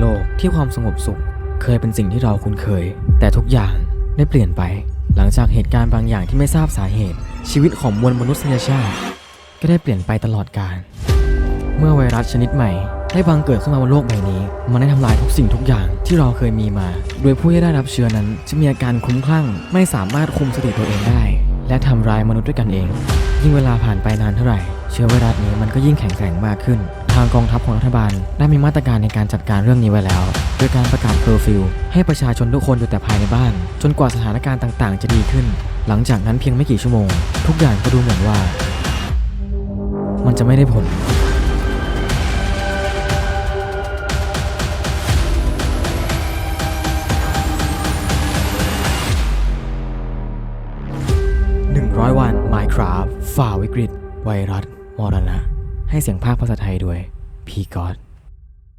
โลกที่ความสงบสุข เคยเป็นสิ่งที่เราคุ้นเคย แต่ทุกอย่างได้เปลี่ยนไป หลังจากเหตุการณ์บางอย่างที่ไม่ทราบสาเหตุ ชีวิตของมวลมนุษยชาติ ก็ได้เปลี่ยนไปตลอดกาลเมื่อไวรัสชนิดใหม่ได้บังเกิดขึ้นมาบนโลกใบนี้ มันได้ทำลายทุกสิ่งทุกอย่างที่เราเคยมีมา โดยผู้ที่ได้รับเชื้อนั้น จะมีอาการคุ้มคลั่ง ไม่สามารถคุมสติตัวเองได้ และทำร้ายมนุษย์ด้วยกันเอง ยิ่งเวลาผ่านไปนานเท่าไหร่ เชื้อไวรัสนี้มันก็ยิ่งแข็งแกร่งมากขึ้น ทางกองทัพของรัฐบาล ได้มีมาตรการในการจัดการเรื่องนี้ไว้แล้ว โดยการประกาศเคอร์ฟิวให้ประชาชนทุกคนอยู่แต่ภายในบ้าน จนกว่าสถานการณ์ต่างๆ จะดีขึ้น หลังจากนั้นเพียงไม่กี่ชั่วโมง ทุกอย่างก็ดูเหมือนว่า มันจะไม่ได้ผล100วัน Minecraft ฝ่าวิกฤต ไวรัส มรณะ ให้เสียงภาคภาษาไทยด้วย พีกอด